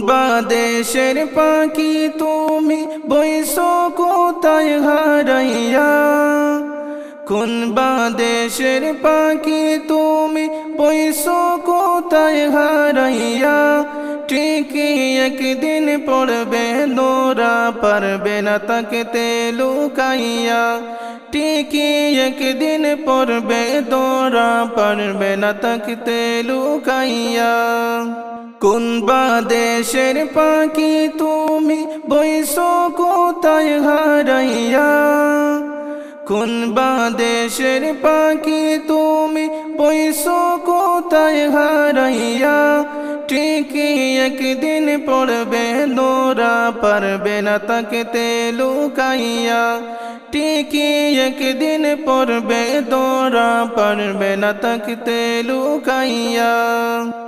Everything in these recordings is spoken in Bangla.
বা দেশের পাখি তুমি বৈশ কোথায় হারাইয়া কোন বা দেশের পাখি তুমি বৈশ কোথায় হারাইয়া ঠিকই একদিন পড়বে নোরা পারবে না তাকে লুকাইয়া ঠিকই একদিন পড়বে দোরা পারবে না তাকে লুকাইয়া কোন বা দেশের পাখি তুমি? বৈশ কোথায় হারাইয়া? কোন বা দেশের পাখি তুমি? বৈশ কোথায় হারাইয়া? ঠিকই একদিন পড়বে, নোরা পারবে না তাকে লুকাইয়া। ঠিকই একদিন পড়বে দোরা পারবে না তাকতে লুকাইয়া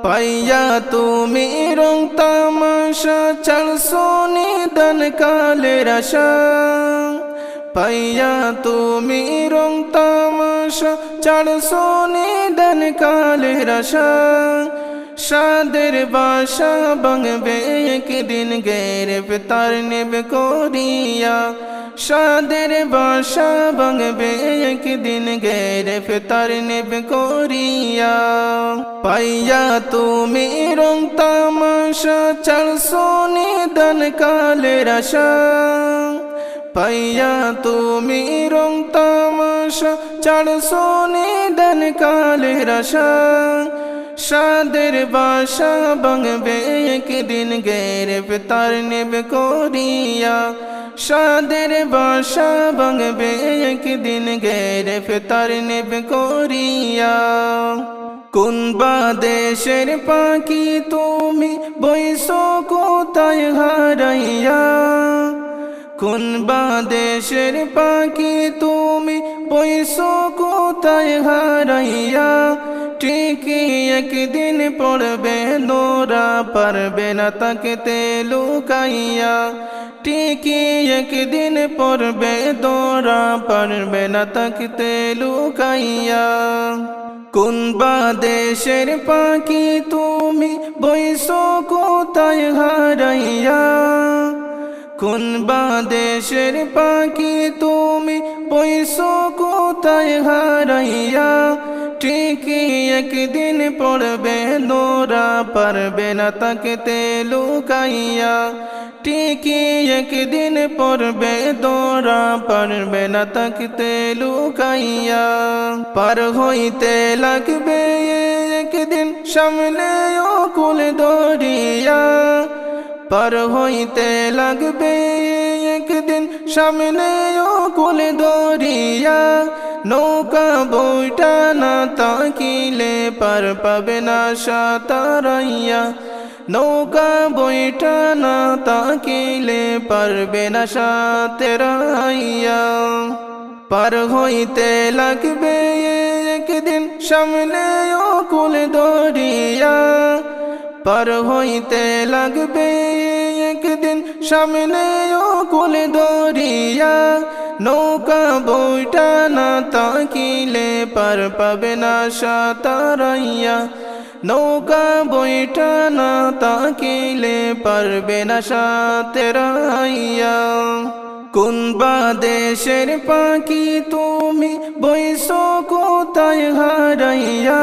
পাইয়া তুমি রং তামাশা চাল সোনি দান কালের আশা পাইয়া তুমি রং তামাশা চাল সোনি দান কালের আশা সাদের বাসা বাংবে একদিন গেরে তার নেবে করিয়া। সাদের বাসা বাংবে একদিন গেরে ফেতার নেবে করিয়া। পাইয়া তুমি রং তামাশা, চাল সোনি দান কালের আশা। পাইয়া তুমি রং তামাশা, চাল সোনি দান কালের আশা। সাদের বাসা বাংবে একদিন গেরে তার নেবে করিয়া। সাদের বাসা বাংবে একদিন গেরে তার নেবে করিয়া। কোন বা দেশের পাখি তুমি বৈশ কোথায় হারাইয়া? কোন বা দেশের পাখি তুমি বৈশ কোথায় হারাইয়া, ঠিকই একদিন পড়বে, নোরা পারবে না তাকে লুকাইয়া। ঠিকই একদিন পড়বে দোরা পারবে না তাকে লুকাইয়া। কোন বা দেশের পাখি তুমি বৈশ কোথায় হারাইয়া? কোন বা পাখি তুমি বৈশ কোথায় হারাইয়া? ঠিকই একদিন পড়বে, নোরা পারবে না তাকে লুকাইয়া। ঠিকই একদিন পড়বে দোরা পারবে না তাকতে লুকাইয়া। পার হইতে লাগবে একদিন সামনে ও কুল দরিয়া। পার হইতে লাগবে সামনে কুল দরিয়া নৌকা বইটা না তাকিলে পার পাবে না সাতারাইয়া। নৌকা বইটা না তাকিলে পারবে না সাথে রাইয়া পার হইতে লাগবে একদিন সামনে কুল দরিয়া পার হইতে লাগবে সামনে ও কুল দরিয়া নৌকা বইটা না তাকিলে পার পাবে না সাতারাইয়া। নৌকা বইটা না তাকিলে পারবে না সাথে রাইয়া কোন বা দেশের পাখি তুমি বৈশ কোথায় হারাইয়া?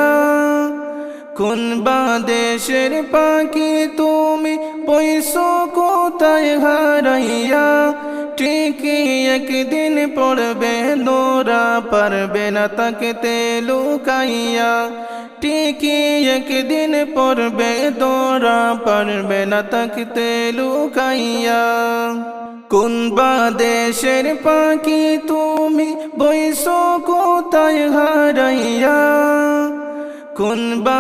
কোন বা দেশের পাখি তুমি বৈশ কোথায় হারাইয়া ঠিকই একদিন পড়বে নোরা পারবে না তাকে লুকাইয়া ঠিকই একদিন পড়বে দোরা পারবে না তাকতে লুকাইয়া কোন বা দেশের পাখি তুমি বৈশ কোথায় হারাইয়া কোন বা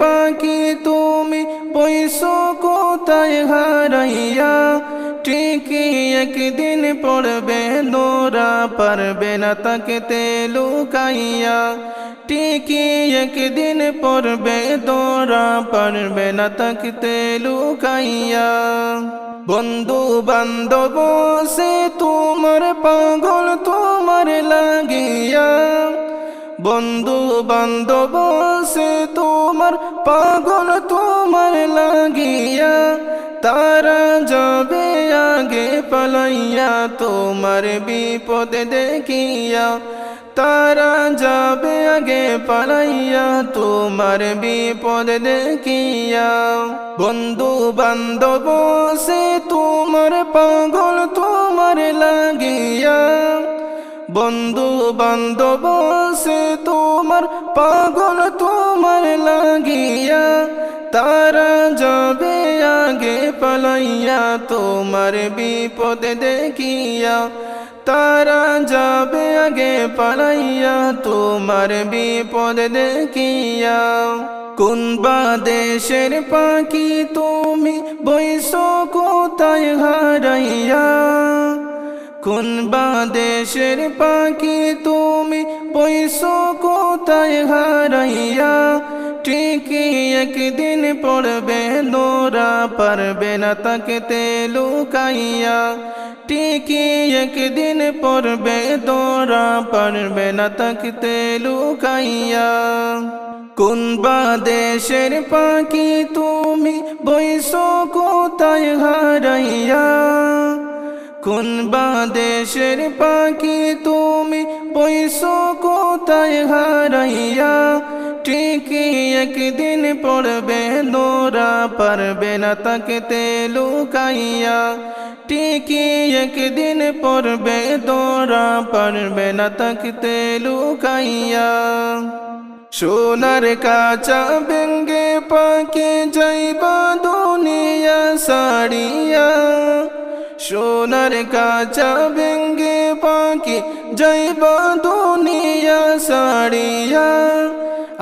পাখি তুমি বৈশ কোথায় হারাইয়া, ঠিকই একদিন পড়বে নোরা পারবে না তাকে লুকাইয়া। ঠিকই একদিন পড়বে দোরা, পারবে না তাকতে লুকাইয়া। বন্ধু বান্ধব সে তোমার পাগল তোমার লাগিয়া বন্ধু বান্ধব, সে তোমার পাগল তোমার লাগিয়া, তারা যাবে আগে পালাইয়া, তোমার বিপদ দেখিয়া, তারা যাবে আগে পালাইয়া, তোমার বিপদ দেখিয়া। বন্ধু বান্ধব, সে তোমার পাগল তোমার লাগিয়া বন্ধু বান্ধব সে তোমার, পাগল তোমার লাগিয়া, তারা যাবে আগে পালাইয়া, তোমার বিপদ দেখিয়া, তারা যাবে আগে পালাইয়া, তোমার বিপদ দেখিয়া। কোন বা দেশের পাখি তুমি বৈশ কোথায় হারাইয়া কোন বা দেশের পাখি তুমি? বৈশ কোথায় হারাইয়া? ঠিকই একদিন পড়বে, নোরা পারবে না তাকে লুকাইয়া ঠিকই একদিন পড়বে দোরা পারবে না তাকে লুকাইয়া কোন বা দেশের পাখি তুমি? বৈশ কোথায় হারাইয়া? কোন বা দেশের পাখি তুমি? বৈশ কোথায় হারাইয়া? ঠিকই একদিন পড়বে, নোরা পারবে না তাকে লুকাইয়া। ঠিকই একদিন পড়বে দোরা পারবে না তাকে লুকাইয়া। সোনার কাঁচা বেঙ্গে পাকে যাইবা দুনিয়া সাড়িয়া সোনার কাঁচা বেঙ্গে পাকে যাইবা দুনিয়া সাড়িয়া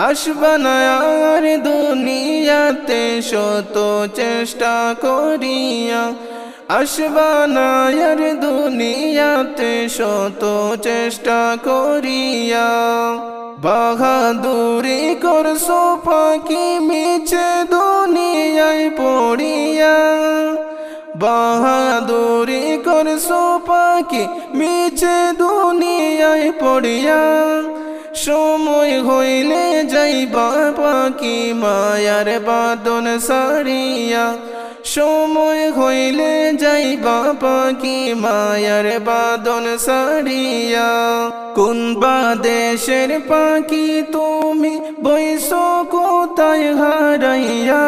আসবানায়ার দুনিয়াতে শত চেষ্টা করিয়া। আসবানায়ার দুনিয়াতে শত চেষ্টা করিয়া। বাহাদুরি করছ পাখি, মিছে দুনিয়ায় পড়িয়া। বাহাদুরি করছ পাখি, মিছে দুনিয়ায় পড়িয়া। সময় হইলে যাইবা পাখি, মায়ার বাদন সারিয়া। সময় হইলে যাইবা পাখি, মায়ার বাদন সারিয়া। কোন বা দেশের পাখি তুমি বৈশ কোথায় হারাইয়া?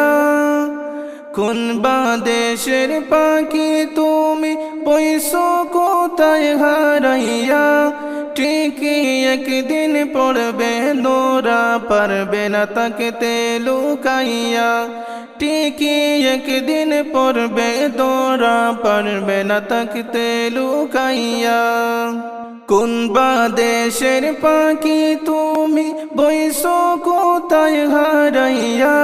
কোন বা দেশের পাখি তুমি? বৈশ কোথায় হারাইয়া? ঠিকই একদিন পড়বে, নোরা পারবে না তাকে লুকাইয়া। ঠিকই একদিন পড়বে দোরা পারবে না তাকে লুকাইয়া। কোন বা দেশের পাখি তুমি? বৈশ কোথায় হারাইয়া?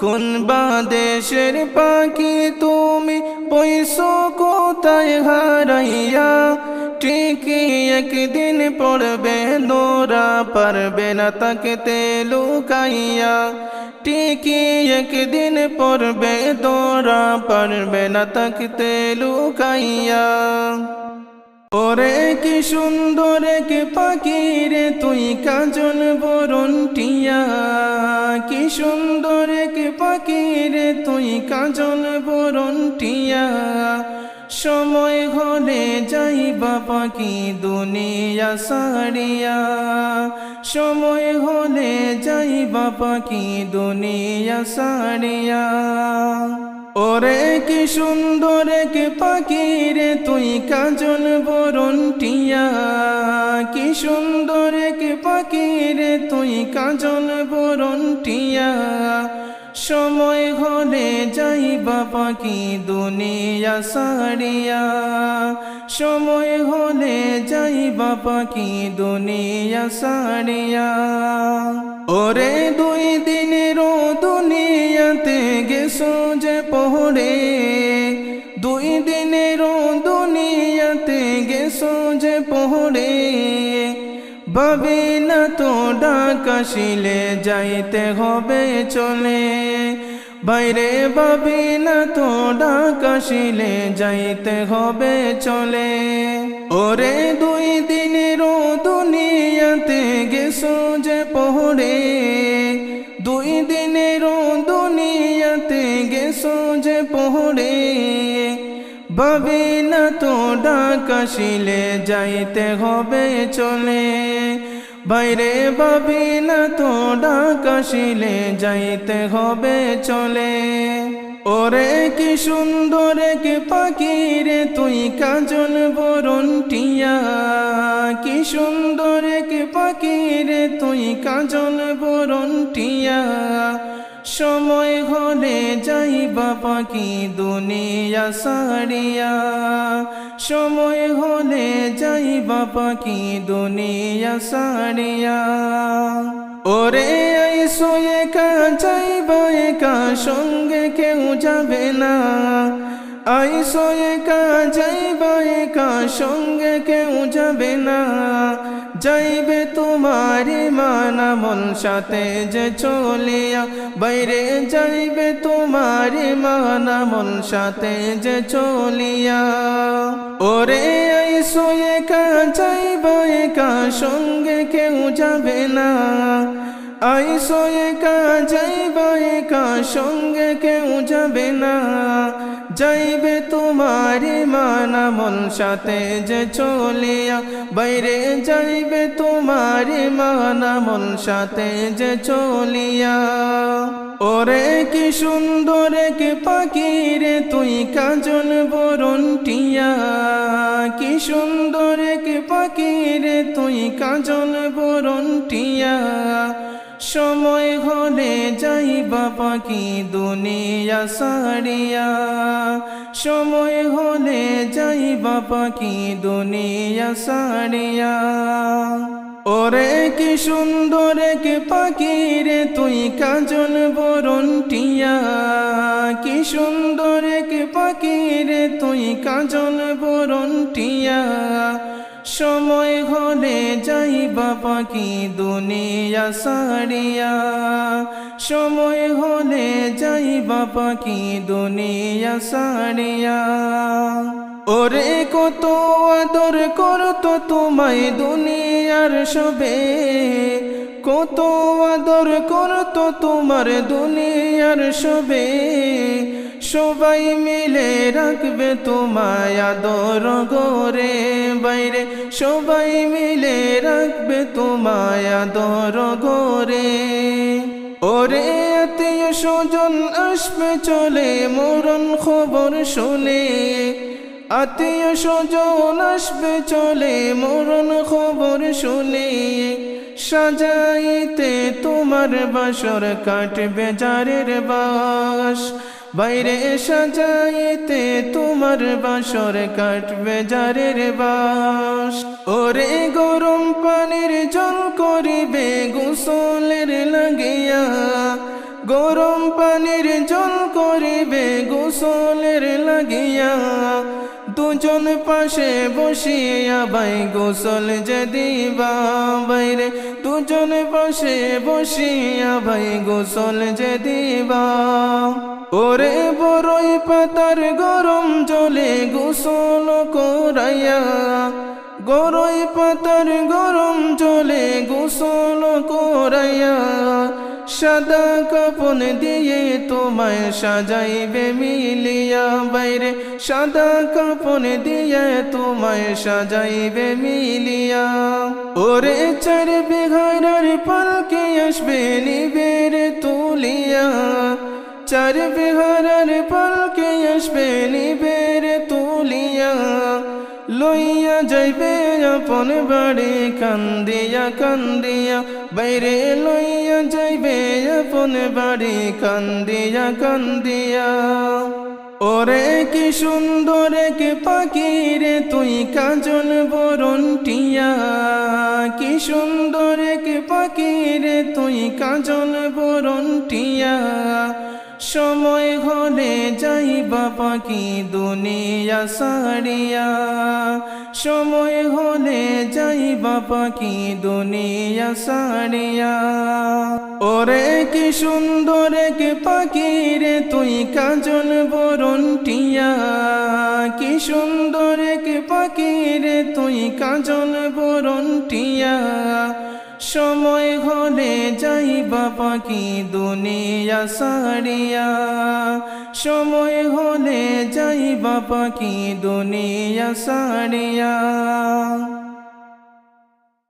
কোন বা দেশের পাখি তুমি? বৈশ কোথায় হারাইয়া? ঠিকই একদিন পড়বে, নোরা পারবে না তাকে লুকাইয়া। ঠিকই একদিন পড়বে দোরা পারবে না তাকে লুকাইয়া। ওরে কি সুন্দর কি পাখিরে তুই কাজল বরণ টিয়া। কি সুন্দর কি পাখিরে তুই কাজল বরণ টিয়া। সময় হলে যাইবা পাখি দুনিয়া সারিয়া। সময় হলে যাইবা পাখি দুনিয়া সারিয়া। ওরে কি সুন্দর কি পাখিরে তুই কাজল বরণ টিয়া। কি সুন্দর কি পাখিরে তুই কাজল বরণ টিয়া। সময় হলে যাইবা পাখি দুনিয়া সারিয়া। সময় হলে যাইবা পাখি দুনিয়া সারিয়া। ওরে দুই দিনেরও দুনিয়াতে গেছো যে পহরে দুই দিনেরও দুনিয়াতে গেছো যে পহরে। ভাবি না তো ডাকাশিলে যাইতে হবে চলে। বাইরে ভাবি না তো ডাকাশিলে যাইতে হবে চলে। ওরে দুই দিনেরও দুনিয়াতে গেছো যে পহরে। বাবে না তো ডাকাশিলে যাইতে হবে চলে। বাইরে বাবে না তো ডাকাশিলে যাইতে হবে চলে। ওরে কি সুন্দর কি পাখি রে তুই কাজল বরণ টিয়া। কি সুন্দর কি পাখি রে তুই কাজল বরণ টিয়া। সময় হলে যাইবা পাখি দুনিয়া সারিয়া। সময় হলে যাইবা কি দুনিয়া সারিয়া। ওরে আইসো একা যাইবা একা, সঙ্গে কেউ যাবে না। আইসো একা যাইবা একা, সঙ্গে কেউ যাবে না। যাইবে তোমার মানামল সাথে যে চলিয়া, বাইরে যাইবে তোমার মানামল সাথে যে চলিয়া। ওরে আইসো একা, যাইবা একা, সঙ্গে কেউ যাবে না। আইসো একা, যাইবা একা, সঙ্গে কেউ যাবে না। যাইবে তোমার মানামল সাথে যে চলিয়া। বাইরে যাইবে তোমার মানামল সাথে যে চলিয়া। ওরে কি সুন্দর কি পাখি রে, তুই কাজল বরণ টিয়া। কি সুন্দর কি পাখি রে, তুই কাজল বরণ টিয়া। সময় হলে যাইবা পাখি দুনিয়া সারিয়া। সময় হলে যাইবা পাখি দুনিয়া সারিয়া। ওরে কি সুন্দর কে পাখি রে তুই কাজল বরণ টিয়া। কি সুন্দর কে পাখি রে তুই কাজল বরণ টিয়া। সময় হলে যাই বাবা কি দুনিয়া সারিয়া। সময় হলে যাই বাবা কি দুনিয়া সারিয়া। ওরে কত আদর করতো তোমায় দুনিয়ার সবে। কত আদর করতো তোমার দুনিয়ার সবে। সবাই মিলে রাখবে তোমায় আদর গোরে, বাইরে সবাই মিলে রাখবে তোমায় আদর গোরে। ওরে আত্মীয় স্বজন, আসবে চলে মরণ খবর শুনে। আত্মীয় স্বজন, আসবে চলে মরণ খবর শুনে। সাজাইতে তোমার বাসর কাটবে যারের বাস। বাইরে সাজাইতে তোমার বাসর কাটবে জারের বাস। ওরে গরম পানির জল করিবে গোসলের লাগিয়া। গরম পানির জল করিবে গোসলের লাগিয়া। দুজন পাশে বসিয়া বাই গোসল যে বাইরে দুজন পাশে বসিয়া ভাই গোসল যে দিবা। ওরে বড়ই পাতার গরম জলে গোসল করাইয়া। গরই পাতার গরম জলে গোসল করাইয়া। সাদা কাপন দিয়ে তোমায় সাজাইবে মিলিয়া বাইরে। সাদা কাপন দিয়ে তোমায় সাজাইবে মিলিয়া। ওরে চার বিঘার পালকে আসবে নিবের তুলিয়া। চার বিহারার পালকে আসবে নিবের লইয়া যাইবে আপন বাড়ি, কান্দিয়া কান্দিয়া। বাইরে লইয়া যাইবে আপন বাড়ি, কান্দিয়া কান্দিয়া। ওরে কি সুন্দর কি পাখি রে, তুই কাজল বরণ টিয়া কি সুন্দর কি পাখি রে, তুই কাজল বরণ টিয়া সময় হলে যাইবা পাখি দুনিয়া সারিয়া। সময় হলে যাইবা পাখি দুনিয়া সারিয়া। ওরে কি সুন্দর কে পাখি রে, তুই কাজল বরণ টিয়া। কি সুন্দর কে পাখি রে, তুই কাজল বরণ টিয়া। যাইবা কি দুনিয়া সারিয়া? সময় হলে যাই বাবা কি দুনিয়া সারিয়া?